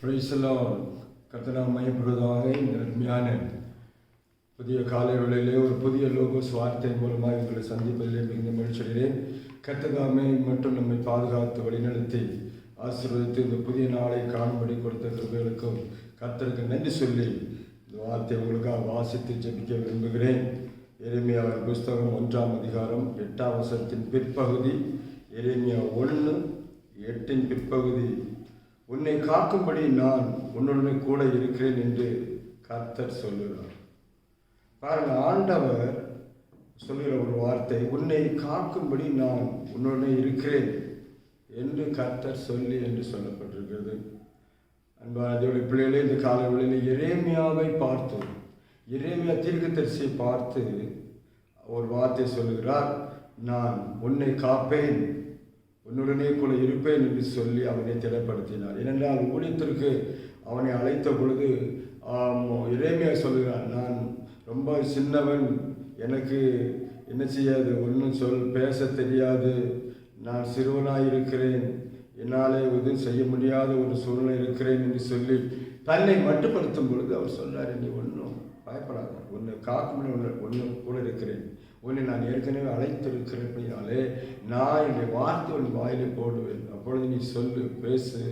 பிரைசலாம் கர்த்தனாம் மையப்படுவதாக இந்த அருமையான புதிய காலை வேளையிலே ஒரு புதிய லோகோஸ் வார்த்தை மூலமாக உங்களை சந்திப்பதிலே மிகுந்த மகிழ்ச்சியடைகிறேன் கத்தகாமை மட்டும் நம்மை பாதுகாத்து வழிநடத்தி ஆசீர்வதித்து இந்த புதிய நாளை காணும்படி கொடுத்த கிருபைகளுக்கும் கத்தருக்கு நன்றி சொல்லி இந்த வார்த்தை உங்களுக்காக வாசித்து ஜெபிக்க விரும்புகிறேன். எரேமியாவின் புஸ்தகம் ஒன்றாம் அதிகாரம் எட்டாம் வசத்தின் பிற்பகுதி எரேமியா ஒன்று எட்டின் பிற்பகுதி. உன்னை காக்கும்படி நான் உன்னுடனே கூட இருக்கிறேன் என்று கர்த்தர் சொல்லுகிறார். பாருங்க ஆண்டவர் சொல்லுகிற ஒரு வார்த்தை உன்னை காக்கும்படி நான் உன்னுடனே இருக்கிறேன் என்று கர்த்தர் சொல்லி என்று சொல்லப்பட்டிருக்கிறது. அன்பான தேவடைய பிள்ளைகளே இந்த காலவெளியில் இறைமையாவை பார்த்தோம் எரேமியா தீர்க்கதரிசியை பார்த்து ஒரு வார்த்தை சொல்லுகிறார் நான் உன்னை காப்பேன் உன்னுடனே கூட இருப்பேன் என்று சொல்லி அவனை திடப்படுத்தினார். ஏனென்றால் ஊழியத்திற்கு அவனை அழைத்த பொழுது இறைமையாக சொல்கிறான் நான் ரொம்ப சின்னவன் எனக்கு என்ன செய்யாது ஒன்றும் சொல் பேச தெரியாது. நான் சிறுவனாக இருக்கிறேன் என்னாலே எதுவும் செய்ய முடியாத ஒரு சூழ்நிலை இருக்கிறேன் என்று சொல்லி தன்னை மட்டுப்படுத்தும் பொழுது அவர் சொன்னார் நீ ஒன்றும் பயப்படாது. ஒன்று காக்கும் ஒன்று ஒன்று கூட இருக்கிறேன். உன்னை நான் ஏற்கனவே அழைத்திருக்கிறேன் அப்படின்னாலே நான் என்னுடைய வார்த்தை உன் வாயிலை போடுவேன். அப்பொழுது நீ சொல்லு பேசு.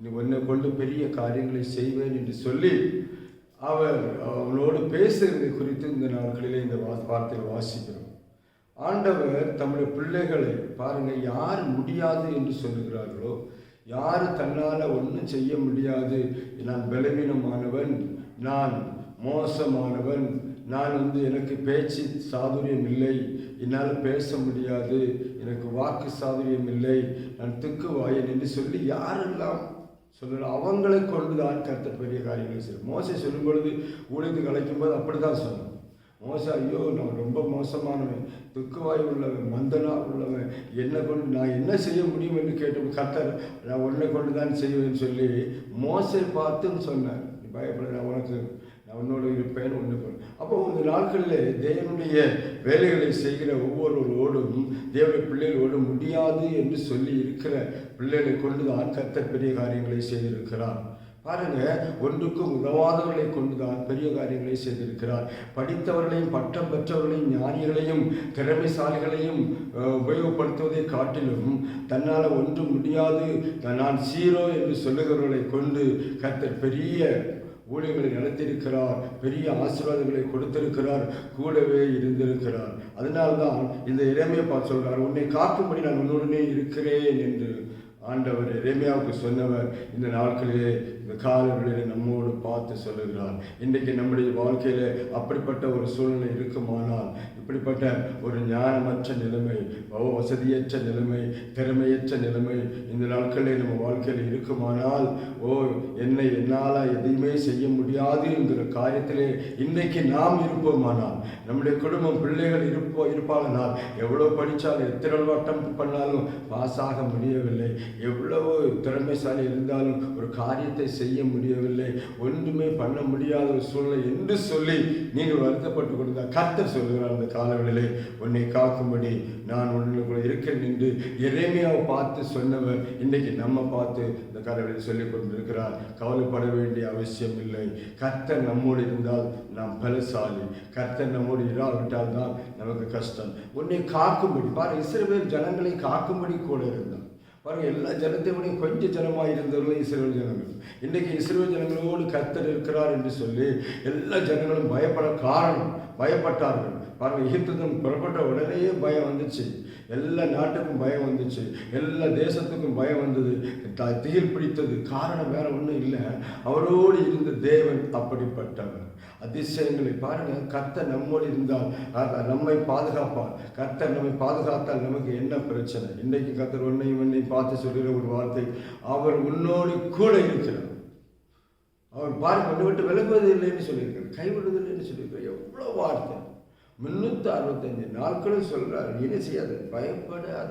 நீ உன்னை கொண்டு பெரிய காரியங்களை செய்வேன் என்று சொல்லி அவர் அவளோடு பேசுகிறது குறித்து இந்த நாட்களிலே இந்த வா வார்த்தையை வாசிக்கிறோம். ஆண்டவர் தம்முடைய பிள்ளைகளை பாருங்கள் யார் முடியாது என்று சொல்லுகிறார்களோ யார் தன்னால் ஒன்றும் செய்ய முடியாது. நான் பலவீனமானவன் நான் மோசமானவன். நான் வந்து எனக்கு பேச்சு சாதுரியம் இல்லை என்னால் பேச முடியாது. எனக்கு வாக்கு சாதுரியம் இல்லை நான் திக்கு வாயன் என்று சொல்லி யாரெல்லாம் சொல்லலாம் அவங்களை கொண்டு தான் கருத்த பெரிய காரியங்களை செய்யும் மோசை சொல்லும் பொழுது ஊழியத்துக்கு அழைக்கும் போது அப்படி தான் சொன்னோம் மோசம் ஐயோ நான் ரொம்ப மோசமானவன். துக்குவாய் உள்ளவன் மந்தனா உள்ளவன். என்னை கொண்டு நான் என்ன செய்ய முடியும் என்று கேட்டு கத்தர் நான் உன்னை கொண்டு தான் செய்வேன்னு சொல்லி மோசை பார்த்துன்னு சொன்னேன் பயப்பட நான் உனக்கு உன்னோடு இருப்பேன் ஒன்று அப்போ இந்த நாட்களில் தேவனுடைய வேலைகளை செய்கிற ஒவ்வொருவரோடும் தேவனுடைய பிள்ளைகளோடு முடியாது என்று சொல்லி இருக்கிற பிள்ளைகளை கொண்டு தான் கத்தர் பெரிய காரியங்களை செய்திருக்கிறார். பாருங்க ஒன்றுக்கும் உதவாதவர்களை கொண்டுதான் பெரிய காரியங்களை செய்திருக்கிறார். படித்தவர்களையும் பட்டம் பெற்றவர்களையும் ஞானிகளையும் திறமைசாலிகளையும் உபயோகப்படுத்துவதை காட்டிலும் தன்னால் ஒன்றும் முடியாது நான் சீரோ என்று சொல்லுகிறவர்களை கொண்டு கத்தர் பெரிய ஊழியர்களை நடத்தியிருக்கிறார். பெரிய ஆசீர்வாதங்களை கொடுத்திருக்கிறார். கூடவே இருந்திருக்கிறார். அதனால்தான் இந்த இளமையை பார்த்து சொல்கிறார் உன்னை காக்கும்படி நான் உன்னுடனே இருக்கிறேன் என்று. ஆண்டவர் இறைமையாவுக்கு சொன்னவர் இந்த நாட்களிலே இந்த காலங்களிலே நம்மோடு பார்த்து சொல்லுகிறார். இன்றைக்கு நம்முடைய வாழ்க்கையில அப்படிப்பட்ட ஒரு சூழ்நிலை இருக்குமானால் இப்படிப்பட்ட ஒரு ஞானமற்ற நிலைமை வசதியற்ற நிலைமை திறமையற்ற நிலைமை இந்த நாட்களிலே நம்ம வாழ்க்கையில் இருக்குமானால் ஓ என்னை என்னால் எதையுமே செய்ய முடியாது என்கிற காரியத்திலே இன்றைக்கு நாம் இருப்போமானால் நம்முடைய குடும்பம் பிள்ளைகள் இருப்போ இருப்பாங்கனால் எவ்வளோ படித்தாலும் எத்தனை வட்டம் பண்ணாலும் பாஸ் ஆக முடியவில்லை. எவ்வளவோ திறமைசாலி இருந்தாலும் ஒரு காரியத்தை செய்ய முடியவில்லை ஒன்றுமே பண்ண முடியாத ஒரு சூழ்நிலை என்று சொல்லி நீங்கள் வருத்தப்பட்டு கொண்டிருந்தால் கர்த்தர் சொல்கிறார் அந்த காலவெளியிலே உன்னை காக்கும்படி நான் உன்னுக்குள்ள இருக்கிறேன் என்று இறைமையாக பார்த்து சொன்னவர் இன்றைக்கு நம்ம பார்த்து இந்த காலவெளியில் சொல்லிக் கொண்டிருக்கிறார். கவலைப்பட வேண்டிய அவசியம் இல்லை. கர்த்தர் நம்மோடு இருந்தால் நாம் பலசாலி. கர்த்தர் நம்மோடு இராவிட்டால் தான் நமக்கு கஷ்டம். உன்னை காக்கும்படி பாரு இஸ்ரவேல் ஜனங்களை காக்கும்படி கூட இருந்தான். பாருங்க எல்லா ஜனத்தையும் கொஞ்சம் ஜனமாக இருந்தவர்களும் இஸ்ரேல் ஜனங்கள். இன்றைக்கு இஸ்ரேல் ஜனங்களோடு கத்தர் இருக்கிறார் என்று சொல்லி எல்லா ஜனங்களும் பயப்பட காரணம் பயப்பட்டார்கள். பாருங்க எகிப்துக்கும் புறப்பட்ட உடனேயே பயம் வந்துச்சு. எல்லா நாட்டுக்கும் பயம் வந்துச்சு. எல்லா தேசத்துக்கும் பயம் வந்தது. திகில் பிடித்தது. காரணம் வேற ஒன்றும் இல்லை. அவரோடு இருந்த தேவன் அப்படிப்பட்டவர். அதிசயங்களை பாருங்கள் கர்த்தர் நம்மோடு இருந்தால் நம்மை பாதுகாப்பார். கர்த்தர் நம்மை பாதுகாத்தால் நமக்கு என்ன பிரச்சனை? இன்னைக்கு கத்தர் உன்னையும் ஒன்னையும் பார்த்து சொல்கிற ஒரு வார்த்தை. அவர் உன்னோடு கூட இருக்கிறார். அவர் பாருங்க ஒன்று விட்டு விலகுவது இல்லைன்னு சொல்லியிருக்காரு. கைவிடுவது இல்லைன்னு சொல்லியிருக்காரு. எவ்வளோ வார்த்தை. முன்னூற்றி அறுபத்தஞ்சு நாட்களும் சொல்கிறார் என்ன செய்யாத பயப்படாத.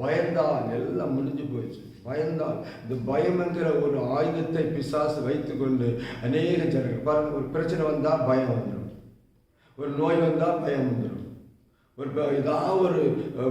பயந்தால் எல்லாம் முடிஞ்சு போயிடுச்சு. பயந்தால் இந்த பயம் என்கிற ஒரு ஆயுதத்தை பிசாசு வைத்துக்கொண்டு அநேக ஜனங்கள் பாருங்க ஒரு பிரச்சனை வந்தால் பயம் வந்துடும் ஒரு நோய் வந்தால் பயம் வந்துடும் ஒரு ஏதாவது ஒரு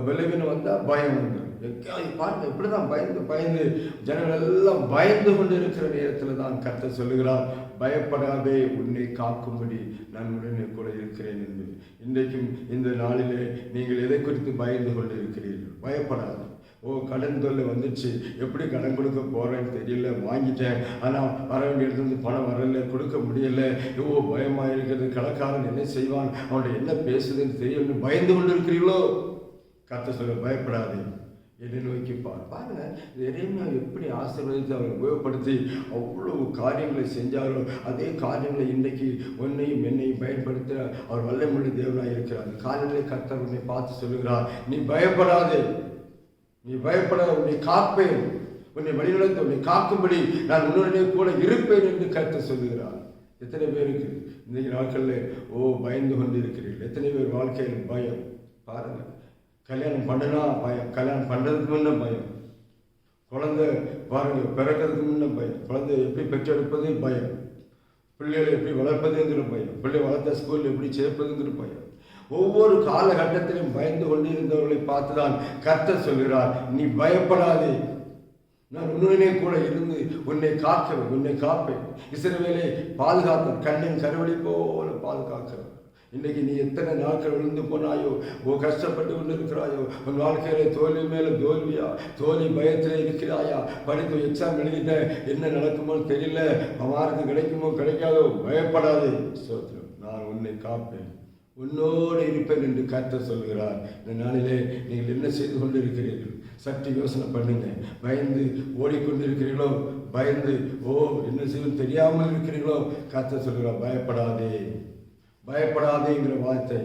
விளைவினை வந்தால் பயம் வந்துடும் எங்கேயாவது பாருங்க இப்படிதான் பயந்து பயந்து ஜனங்கள் எல்லாம் பயந்து கொண்டு இருக்கிற நேரத்தில் தான் கர்த்தர் சொல்லுகிறார். பயப்படாதே உன்னை காக்கும்படி நான் உடனே கூட இருக்கிறேன் என்று. இன்றைக்கும் இந்த நாளிலே நீங்கள் எதை குறித்து பயந்து கொண்டு இருக்கிறீர்கள் பயப்படாது. ஓ கடன் தொல்லை வந்துச்சு. எப்படி கடன் கொடுக்க போகிறேன்னு தெரியல. வாங்கிட்டேன். ஆனால் வர வேண்டியது பணம் வரல. கொடுக்க முடியல. ஓ பயமாக இருக்கிறது. கடைக்காரன் என்ன செய்வான்? அவன்கிட்ட என்ன பேசுதுன்னு தெரியும்னு பயந்து கொண்டு இருக்கிறீர்களோ கத்த சொல்ல பயப்படாதே. என்னை நோக்கி பார் பாருங்க இறைமையா எப்படி ஆசீர்வதித்து அவரை உபயோகப்படுத்தி அவ்வளவு காரியங்களை செஞ்சாரோ அதே காரியங்களை இன்றைக்கு உன்னையும் என்னையும் பயன்படுத்த அவர் வல்லமுள்ள தேவனாக இருக்கிறார். காலையிலே கர்த்தர் உன்னை பார்த்து சொல்லுகிறார். நீ பயப்படாதே. நீ பயப்படாத உன்னை காப்பேன். உன்னை வழிநடத்த உன்னை காக்கும்படி நான் உன்னுடைய கூட இருப்பேன் என்று கர்த்தர் சொல்லுகிறார். எத்தனை பேருக்கு இன்றைக்கு நாட்களில் ஓ பயந்து கொண்டு இருக்கிறீர்கள் எத்தனை பேர் வாழ்க்கையில் பயம். பாருங்கள். கல்யாணம் பண்ணனா பயம். கல்யாணம் பண்ணுறதுக்கு முன்ன பயம். குழந்தை பாருங்க பிறக்கிறதுக்கு முன்ன பயம். குழந்தை எப்படி பெற்றெடுப்பது பயம். பிள்ளைகளை எப்படி வளர்ப்பதுங்கிற பயம். பிள்ளை வளர்த்த ஸ்கூலில் எப்படி சேர்ப்பதுங்கிற பயம். ஒவ்வொரு காலகட்டத்திலும் பயந்து கொண்டு இருந்தவர்களை பார்த்துதான் கர்த்தர் சொல்கிறார் நீ பயப்படாதே. நான் உன்னுடனே கூட இருந்து உன்னை காக்கிறேன் உன்னை காப்பேன். இசைவேலை பாதுகாப்பேன் கண்ணின் கருவடி போல பாதுகாக்கிறேன். இன்னைக்கு நீ எத்தனை நாட்கள் விழுந்து போனாயோ? ஓ கஷ்டப்பட்டு கொண்டு இருக்கிறாயோ உன் வாழ்க்கையில தோல்வி மேல தோல்வியா? தோல்வி பயத்தில் இருக்கிறாயா? படித்து எக்ஸாம் எழுதிட்ட என்ன நடக்குமோ தெரியல. மார்க்கு கிடைக்குமோ கிடைக்காதோ பயப்படாதே. சோத்திரம் நான் உன்னை காப்பேன். உன்னோடு இருப்பேன் என்று கர்த்தர் சொல்கிறார். இந்த நாளிலே நீங்கள் என்ன செய்து கொண்டு இருக்கிறீர்கள் சற்று யோசனை பண்ணுங்க. பயந்து ஓடிக்கொண்டிருக்கிறீர்களோ? பயந்து ஓ என்ன செய்வது தெரியாமல் இருக்கிறீர்களோ? கர்த்தர் சொல்கிறார் பயப்படாதே. பயப்படாதேங்கிற வார்த்தை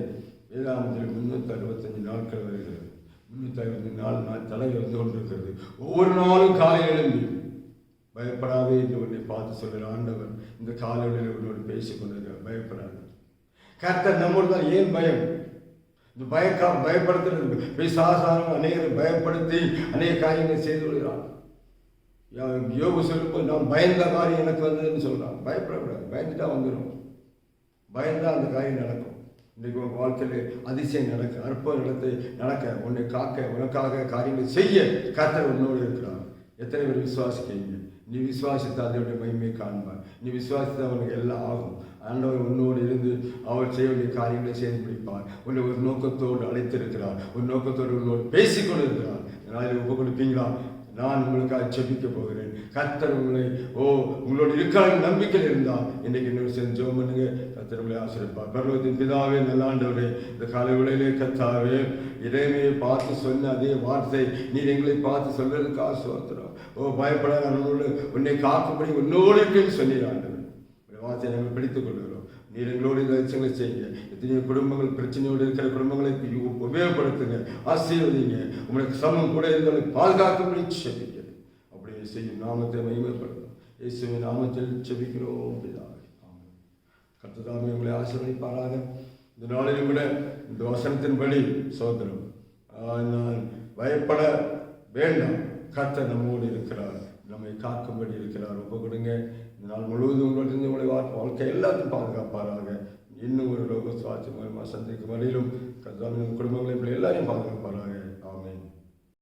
வேதாந்தத்தில் முன்னூற்றி அறுபத்தஞ்சு நாட்கள் வருகிறது. முன்னூற்றி அறுபத்தி நாலு நாள் தலை வந்து கொண்டிருக்கிறது. ஒவ்வொரு நாளும் காலை எழுந்து பயப்படாதே என்று உன்னை பார்த்து சொல்கிற ஆண்டவர் இந்த காலையில் உன்னோடு பேசிக் கொண்டிருக்கிறார். பயப்படாது. கர்த்தர் நம்மோடு தான். ஏன் பயம்? இந்த பயக்கா பயப்படுத்துறது பிசாசாரம் அநேகரை பயப்படுத்தி அநேக காரியங்களை செய்து கொள்கிறான் யா- யோகு சொல்லும்போது நான் பயந்த காரியம் எனக்கு வந்ததுன்னு சொல்கிறான் பயப்படக்கூடாது. பயந்துட்டா வந்துடும் பயந்தான் அந்த காரியம் நடக்கும். இன்றைக்கு உன் வாழ்க்கையில் அதிசயம் நடக்க அற்புதம் நடத்து நடக்க உன்னை காக்க உனக்காக காரியங்களை செய்ய கர்த்தர் உன்னோடு இருக்கிறார். எத்தனை பேர் விசுவாசிக்கிறீங்க? நீ விசுவாசித்த அதனுடைய மகிமையை காண்பார். நீ விசுவாசித்த அவனுக்கு எல்லாம் ஆகும். ஆண்டவர் உன்னோடு இருந்து அவர் செய்ய வேண்டிய காரியங்களை செய்து முடிப்பார். உன்னை ஒரு நோக்கத்தோடு அழைத்திருக்கிறார். ஒரு நோக்கத்தோடு உன்னோடு பேசிக்கொண்டு இருக்கிறார் நாளில் ஒப்பு கொடுப்பீங்களா நான் உங்களுக்காக செபிக்க போகிறேன். கர்த்தர் உங்களை ஓ உங்களோட இருக்கிற நம்பிக்கையில் இருந்தால் இன்னைக்கு இன்னொரு செஞ்சோம் பண்ணுங்க திருமலை ஆசிரியப்பார் பர்வத்தின் பிதாவே நல்லாண்டவரே இந்த காலை விளையிலே கத்தாவே இறைமையை பார்த்து சொன்ன அதே வார்த்தை நீர் எங்களை பார்த்து சொல்றதுக்காக சோத்திரம். ஓ பயப்படாத உன்னோடு உன்னை காக்கும்படி உன்னோடு இருக்கேன்னு சொன்னீர் வார்த்தையை நாங்கள் பிடித்துக் கொள்கிறோம். நீர் எங்களோடு இந்த லட்சங்களை செய்யுங்க. எத்தனையோ குடும்பங்கள் பிரச்சனையோடு இருக்கிற குடும்பங்களை உபயோகப்படுத்துங்க ஆசீர்வதிங்க. உங்களுக்கு சமம் கூட இருந்தவங்களை பாதுகாக்கும்படி செய்யுங்க அப்படியே செய்யும் நாமத்தை மகிமைப்படுத்தும் இயேசுவின் நாமத்தில் செபிக்கிறோம் பிதாவே. கர்த்ததாமே உங்களை ஆசீர்வதிப்பாராக இந்த நாளிலும் கூட இந்த வசனத்தின்படி சோதனம் நான் பயப்பட வேண்டாம் கர்த்தர் நம்மோடு இருக்கிறார் நம்மை காக்கும்படி இருக்கிறார் ஒப்பு கொடுங்க இந்த நாள் முழுவதும் உங்களுக்கு உங்களை வாழ்க்கை எல்லாத்தையும் பாதுகாப்பாராக இன்னும் ஒரு லோக சுவாட்சி மூலமாக சந்திக்கும் வரையிலும் கர்த்தாவின் குடும்பங்களை இப்படி எல்லாரையும் பாதுகாப்பாராக ஆமேன்